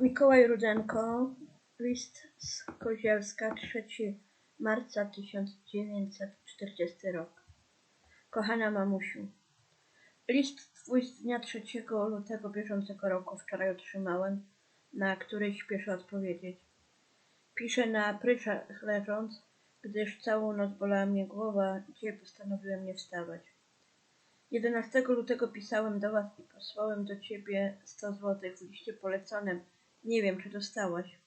Mikołaj Rudenko, list z Kozielska, 3 marca 1940 rok. Kochana mamusiu, list twój z dnia 3 lutego bieżącego roku wczoraj otrzymałem, na który śpieszę odpowiedzieć. Piszę na pryczach leżąc, gdyż całą noc bolała mnie głowa, dzisiaj postanowiłem nie wstawać. 11 lutego pisałem do was i posłałem do ciebie 100 złotych w liście poleconym. Nie wiem, czy dostałaś.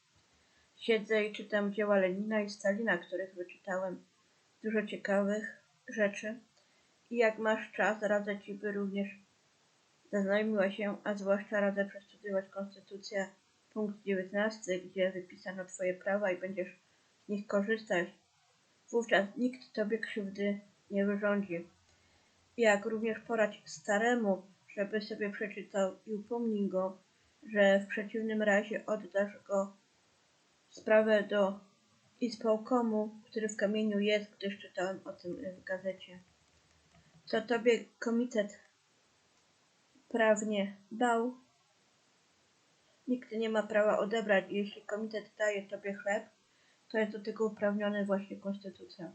Siedzę i czytam dzieła Lenina i Stalina, których wyczytałem. Dużo ciekawych rzeczy. I jak masz czas, radzę ci, by również zaznajomiła się, a zwłaszcza radzę przestudiować Konstytucję, punkt 19, gdzie wypisano twoje prawa i będziesz z nich korzystać. Wówczas nikt tobie krzywdy nie wyrządzi jak również poradź staremu, żeby sobie przeczytał i upomnij go, że w przeciwnym razie oddasz go sprawę do izpołkomu, który w kamieniu jest, gdyż czytałem o tym w gazecie. Co tobie komitet prawnie dał, nikt nie ma prawa odebrać. Jeśli komitet daje tobie chleb, to jest do tego uprawniony właśnie konstytucja.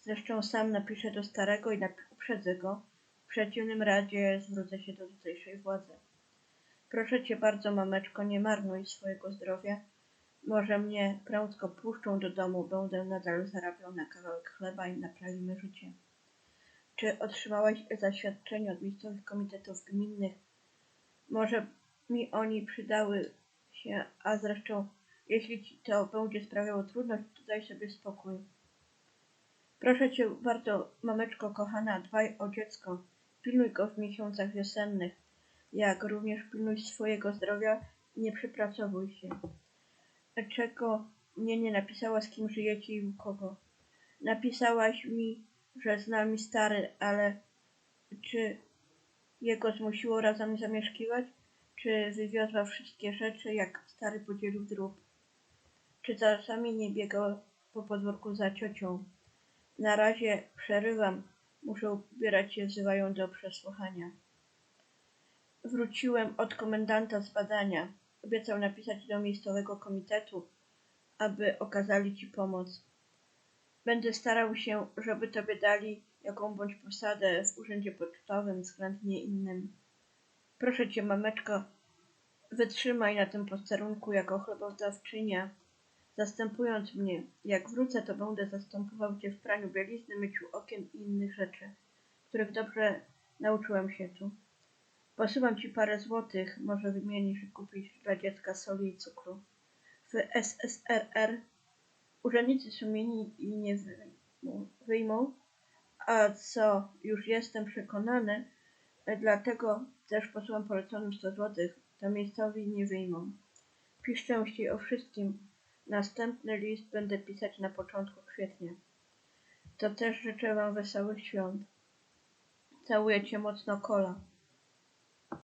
Zresztą sam napiszę do starego i uprzedzę go. W przeciwnym razie zwrócę się do tutejszej władzy. Proszę cię bardzo, mameczko, nie marnuj swojego zdrowia. Może mnie prędko puszczą do domu, będę nadal zarabiał na kawałek chleba i naprawimy życie. Czy otrzymałaś zaświadczenie od miejscowych komitetów gminnych? Może mi oni przydały się, a zresztą jeśli ci to będzie sprawiało trudność, to daj sobie spokój. Proszę cię bardzo, mameczko kochana, dbaj o dziecko. Pilnuj go w miesiącach wiosennych, jak również pilnuj swojego zdrowia i nie przypracowuj się. Czego mnie nie napisała, z kim żyjecie i u kogo? Napisałaś mi, że z nami stary, ale czy jego zmusiło razem zamieszkiwać? Czy wywiozła wszystkie rzeczy, jak stary podzielił drób? Czy czasami nie biegał po podwórku za ciocią? Na razie przerywam. Muszę ubierać się, wzywają do przesłuchania. Wróciłem od komendanta z badania. Obiecał napisać do miejscowego komitetu, aby okazali ci pomoc. Będę starał się, żeby tobie dali jaką bądź posadę w urzędzie pocztowym, względnie innym. Proszę cię, mameczko, wytrzymaj na tym posterunku jako chlebodawczynia. Zastępując mnie, jak wrócę, to będę zastępował cię w praniu bielizny, myciu okien i innych rzeczy, których dobrze nauczyłem się tu. Posyłam ci parę złotych, może wymienisz i kupić dla dziecka soli i cukru. W SSRR urzędnicy sumieni i nie wyjmą, a co już jestem przekonany, dlatego też posyłam poleconym 100 złotych, to miejscowi nie wyjmą. Pisz częściej o wszystkim, Następny list będę pisać na początku kwietnia. To też życzę Wam wesołych świąt. Całuję Cię mocno, Kola.